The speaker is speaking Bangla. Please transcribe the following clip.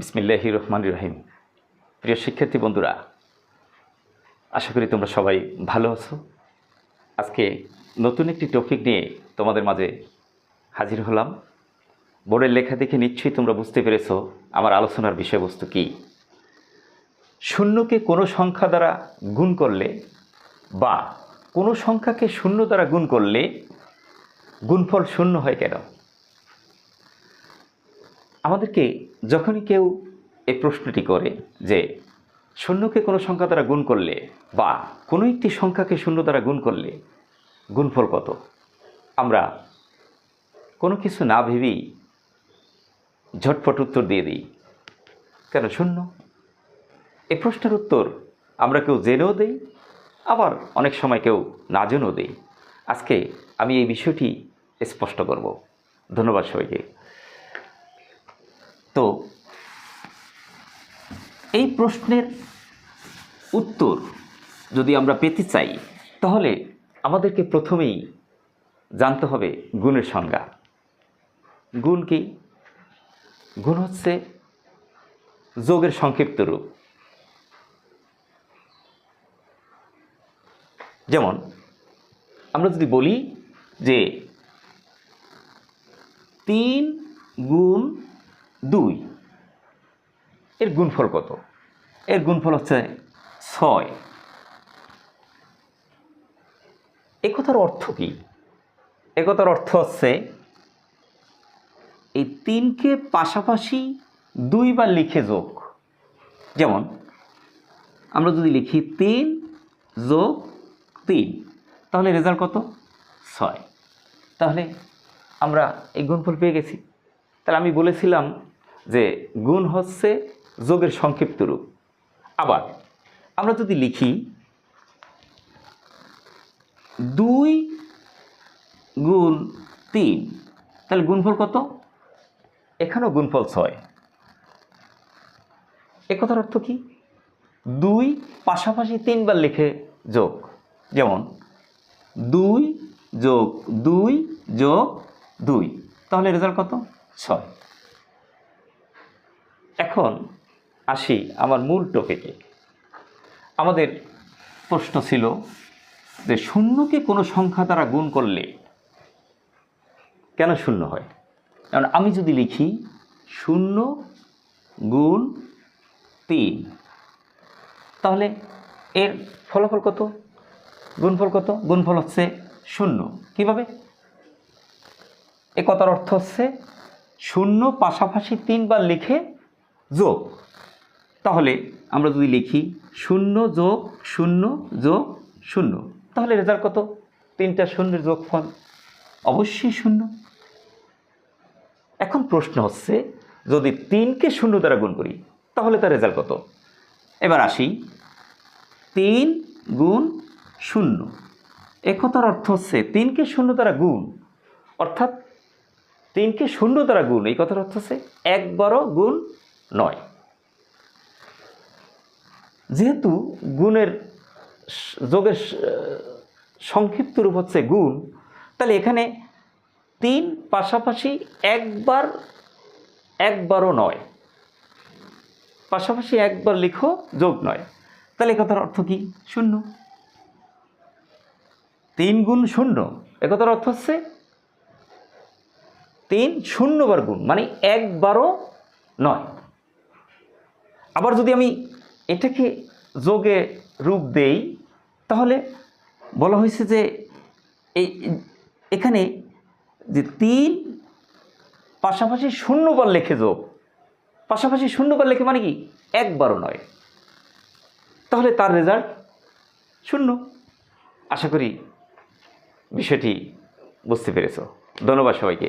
বিসমিল্লাহি রহমান রহিম। প্রিয় শিক্ষার্থী বন্ধুরা, আশা করি তোমরা সবাই ভালো আছো। আজকে নতুন একটি টপিক নিয়ে তোমাদের মাঝে হাজির হলাম। বোর্ডের লেখা দেখে নিশ্চয়ই তোমরা বুঝতে পেরেছ আমার আলোচনার বিষয়বস্তু কী। শূন্যকে কোনো সংখ্যা দ্বারা গুণ করলে বা কোনো সংখ্যাকে শূন্য দ্বারা গুণ করলে গুণফল শূন্য হয় কেন? আমাদেরকে যখনই কেউ এই প্রশ্নটি করে যে শূন্যকে কোনো সংখ্যা দ্বারা গুণ করলে বা কোনো একটি সংখ্যাকে শূন্য দ্বারা গুণ করলে গুণফল কত? আমরা কোনো কিছু না ভেবেই ঝটপট উত্তর দিয়ে দিই। কেন শূন্য? এই প্রশ্নের উত্তর আমরা কেউ জেনেও দেই, আবার অনেক সময় কেউ না জেনেও দেই। আজকে আমি এই বিষয়টি স্পষ্ট করব। ধন্যবাদ সবাইকে। এই প্রশ্নের উত্তর যদি আমরা পেতে চাই, তাহলে আমাদেরকে প্রথমেই জানতে হবে গুণের সংজ্ঞা। গুণ কি? গুণ হচ্ছে যোগের সংক্ষিপ্ত রূপ। যেমন, আমরা যদি বলি যে তিন গুণ দুই এর গুণফল কত? এর গুণফল হচ্ছে ছয়। এ কথার অর্থ কি? এ কথার অর্থ হচ্ছে এই তিনকে পাশাপাশি দুইবার লিখে যোগ। যেমন, আমরা যদি লিখি তিন যোগ তিন, তাহলে রেজাল্ট কত? ছয়। তাহলে আমরা এই গুণফল পেয়ে গেছি। তাহলে আমি বলেছিলাম যে গুণ হচ্ছে যোগের সংক্ষিপ্ত রূপ। আবার আমরা যদি লিখি দুই গুণ তিন, তাহলে গুণফল কত? এখানেও গুণফল ছয়। এ কথার অর্থ কি? দুই পাশাপাশি তিনবার লিখে যোগ। যেমন দুই যোগ দুই যোগ দুই, তাহলে রেজাল্ট কত? ছয়। এখন আসি আমার মূল টপিকে। আমাদের প্রশ্ন ছিল যে শূন্যকে কোনো সংখ্যা দ্বারা গুণ করলে কেন শূন্য হয়? কারণ আমি যদি লিখি শূন্য গুণ তিন, তাহলে এর ফলাফল কত? গুণফল কত? গুণফল হচ্ছে শূন্য। কীভাবে? এ কথার অর্থ হচ্ছে শূন্য পাশাপাশি তিনবার লিখে যোগ। তাহলে আমরা যদি লিখি শূন্য যোগ শূন্য যোগ শূন্য, তাহলে রেজাল্ট কত? তিনটা শূন্যের যোগফল অবশ্যই শূন্য। এখন প্রশ্ন হচ্ছে, যদি তিনকে শূন্য দ্বারা গুণ করি, তাহলে তার রেজাল্ট কত? এবার আসি। তিন গুণ শূন্য একথার অর্থ হচ্ছে তিনকে শূন্য দ্বারা গুণ, অর্থাৎ তিনকে শূন্য দ্বারা গুণ, এই কথার অর্থ হচ্ছে একবারও গুণ নয়। যেহেতু গুণের যোগের সংক্ষিপ্ত রূপ হচ্ছে গুণ, তাহলে এখানে তিন পাশাপাশি একবার, একবারও নয়। পাশাপাশি একবার লিখো, যোগ নয়। তাহলে কথার অর্থ কি? শূন্য। তিন গুণ শূন্য এ কথার অর্থ হচ্ছে তিন শূন্যবার গুণ মানে একবারও নয়। আবার যদি আমি এটাকে যোগে রূপ দেই, তাহলে বলা হয়েছে যে এই এখানে যে তিন, পাশাপাশি শূন্যবার লেখে যোগ। পাশাপাশি শূন্যবার লেখে মানে কি? একবারও নয়। তাহলে তার রেজাল্ট শূন্য। আশা করি বিষয়টি বুঝতে পেরেছ। ধন্যবাদ সবাইকে।